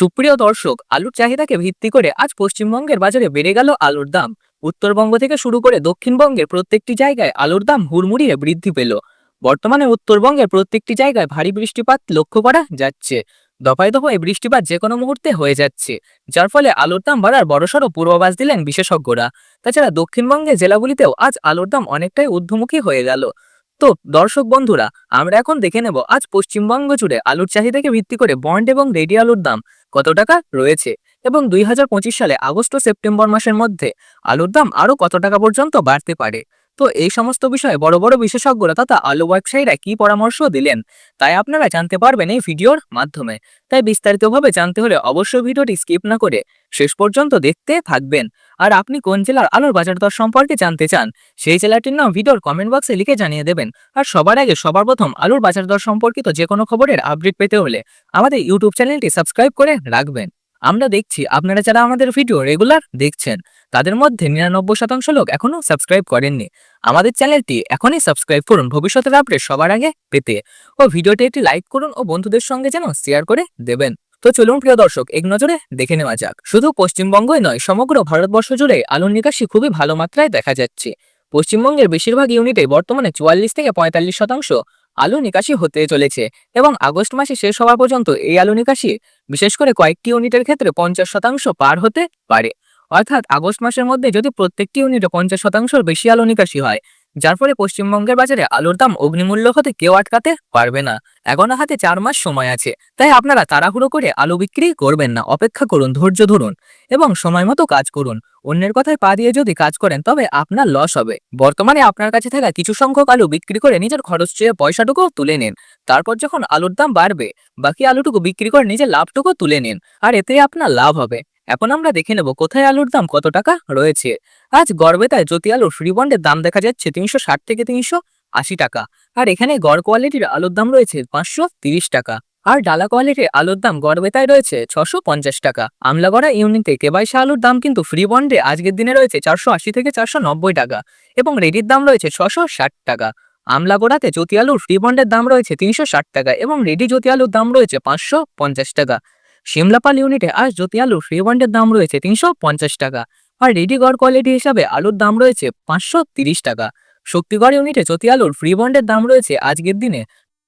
সুপ্রিয় দর্শক, আলুর চাহিদাকে ভিত্তি করে আজ পশ্চিমবঙ্গের বাজারে বেড়ে গেল আলুর দাম। উত্তরবঙ্গ থেকে শুরু করে দক্ষিণবঙ্গের প্রত্যেকটি জায়গায় আলুর দাম হুড়মুড়িয়ে বৃদ্ধি পেল। বর্তমানে উত্তরবঙ্গের প্রত্যেকটি জায়গায় ভারী বৃষ্টিপাত লক্ষ্য করা যাচ্ছে। দফায় দফায় বৃষ্টিপাত যে কোনো মুহূর্তে হয়ে যাচ্ছে, যার ফলে আলুর দাম বাড়ার বড়সড় পূর্বাভাস দিলেন বিশেষজ্ঞরা। তাছাড়া দক্ষিণবঙ্গের জেলাগুলিতেও আজ আলুর দাম অনেকটাই ঊর্ধ্বমুখী হয়ে গেল। তো দর্শক বন্ধুরা, আমরা এখন দেখে নেব আজ পশ্চিমবঙ্গ জুড়ে আলুর চাহিদাকে ভিত্তি করে বন্ড এবং রেডি আলুর দাম কত টাকা রয়েছে এবং দুই হাজার পঁচিশ সালে আগস্ট ও সেপ্টেম্বর মাসের মধ্যে আলুর দাম আরও কত টাকা পর্যন্ত বাড়তে পারে? তো এই সমস্ত বিষয়ে বড় বড় বিশেষজ্ঞরা তথা আলো ব্যবসায়ীরা কি পরামর্শ দিলেন, তাই আপনারা জানতে পারবেন এই ভিডিওর মাধ্যমে। তাই বিস্তারিতভাবে জানতে হলে অবশ্যই ভিডিওটি স্কিপ না করে শেষ পর্যন্ত দেখতে থাকবেন। আর আপনি কোন জেলার আলুর বাজার দর সম্পর্কে জানতে চান, সেই জেলাটির নাম ভিডিওর কমেন্ট বক্সে লিখে জানিয়ে দেবেন। আর সবার আগে সবার প্রথম আলুর বাজার দর সম্পর্কিত যে কোনো খবরের আপডেট পেতে হলে আমাদের ইউটিউব চ্যানেলটি সাবস্ক্রাইব করে রাখবেন। আমরা দেখছি আপনারা যারা আমাদের ভিডিও রেগুলার দেখছেন, তাদের মধ্যে নিরানব্বই শতাংশ লোক এখনও সাবস্ক্রাইব করেননি। আমাদের চ্যানেলটি এখনই সাবস্ক্রাইব করুন, ভবিষ্যতের আপডেট সবার আগে পেতে। ও ভিডিওটি একটি লাইক করুন ও বন্ধুদের সঙ্গে যেন শেয়ার করে দেবেন। তো চলুন প্রিয় দর্শক, এক নজরে দেখে নেওয়া যাক। শুধু পশ্চিমবঙ্গই নয়, সমগ্র ভারতবর্ষ জুড়ে আলুর নিকাশি খুবই ভালো মাত্রায় দেখা যাচ্ছে। পশ্চিমবঙ্গের বেশিরভাগ ইউনিটে বর্তমানে চুয়াল্লিশ থেকে পঁয়তাল্লিশ শতাংশ আলু নিকাশি হতে চলেছে এবং আগস্ট মাসে শেষ হওয়া পর্যন্ত এই আলু নিকাশি বিশেষ করে কয়েকটি ইউনিটের ক্ষেত্রে পঞ্চাশ শতাংশ পার হতে পারে। অর্থাৎ আগস্ট মাসের মধ্যে যদি প্রত্যেকটি ইউনিটে পঞ্চাশ শতাংশের বেশি আলো নিকাশি হয় যার ফলে পশ্চিমবঙ্গের বাজারে আলুর দাম অগ্নিমূল্য হতে কেউ আটকাতে পারবে না। এখনও হাতে চার মাস সময় আছে। তাই আপনারা তাড়াহুড়ো করে আলু বিক্রি করবেন না। অপেক্ষা করুন, ধৈর্য ধরুন এবং সময় মতো কাজ করুন। অন্যের কথায় পা দিয়ে যদি কাজ করেন, তবে আপনার লস হবে। বর্তমানে আপনার কাছে থাকা কিছু সংখ্যক আলু বিক্রি করে নিজের খরচ চেয়ে পয়সাটুকু তুলে নিন। তারপর যখন আলুর দাম বাড়বে, বাকি আলুটুকু বিক্রি করে নিজের লাভটুকু তুলে নিন। আর এতে আপনার লাভ হবে। এখন আমরা দেখে নেব কোথায় আলুর দাম কত টাকা রয়েছে। আজ গড়বেতায় জ্যোতি আলুর ফ্রি বন্ডের দাম দেখা যাচ্ছে তিনশো ষাট থেকে তিনশো আশি টাকা। আর এখানে গড় কোয়ালিটির আলুর দাম রয়েছে পাঁচশো তিরিশ টাকা। আর ডালা কোয়ালিটির আলুর দাম গড়বেতায় রয়েছে ছশো পঞ্চাশ টাকা। আমলাগড়া ইউনিটে কেবাইশা আলুর দাম কিন্তু ফ্রি বন্ডে আজকের দিনে রয়েছে চারশো আশি থেকে চারশো নব্বই টাকা এবং রেডির দাম রয়েছে ছশো ষাট টাকা। আমলাগোড়াতে জ্যোতি আলুর ফ্রি বন্ডের দাম রয়েছে তিনশো ষাট টাকা এবং রেডি জ্যোতি আলুর দাম রয়েছে পাঁচশো পঞ্চাশ টাকা। শিমলাপাল ইউনিটে আজ জ্যোতি আলুর ফ্রি বন্ডের দাম রয়েছে তিনশো পঞ্চাশ টাকা। আর রেডি গড় কোয়ালিটি হিসাবে আলুর দাম রয়েছে পাঁচশো টাকা। শক্তিগড় ইউনিটে জ্যোতি আলুর ফ্রি বন্ডের দাম রয়েছে আজকের দিনে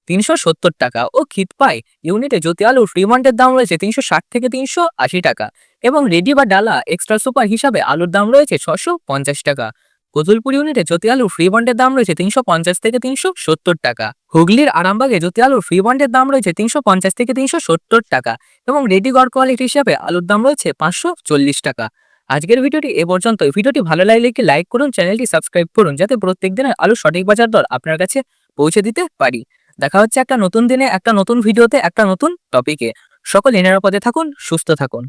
তিনশো সত্তর টাকা। ও খিতপাই ইউনিটে জ্যোতি আলুর ফ্রি বন্ডের দাম রয়েছে তিনশো ষাট থেকে তিনশো আশি টাকা। এবং রেডি বা ডালা এক্সট্রা সুপার হিসাবে আলুর দাম রয়েছে ছশো পঞ্চাশ টাকা। কতুলপুর ইউনিটে জ্যোতি আলুর ফ্রি বন্ডের দাম রয়েছে তিনশো পঞ্চাশ থেকে তিনশো সত্তর টাকা। হুগলির আরামবাগে জ্যোতি আলুর ফ্রি বন্ডের দাম রয়েছে তিনশো পঞ্চাশ থেকে তিনশো সত্তর টাকা এবং রেডি গড় কোয়ালিটি হিসাবে আলুর দাম রয়েছে পাঁচশো চল্লিশ টাকা। আজকের ভিডিওটি এ পর্যন্ত ভিডিওটি ভালো লাগলে কি লাইক করুন, চ্যানেলটি সাবস্ক্রাইব করুন, যাতে প্রত্যেক দিনের আলুর সঠিক বাজার দর আপনার কাছে পৌঁছে দিতে পারি। দেখা হচ্ছে একটা নতুন দিনে, একটা নতুন ভিডিওতে, একটা নতুন টপিকে সকল নিরাপদে থাকুন, সুস্থ থাকুন।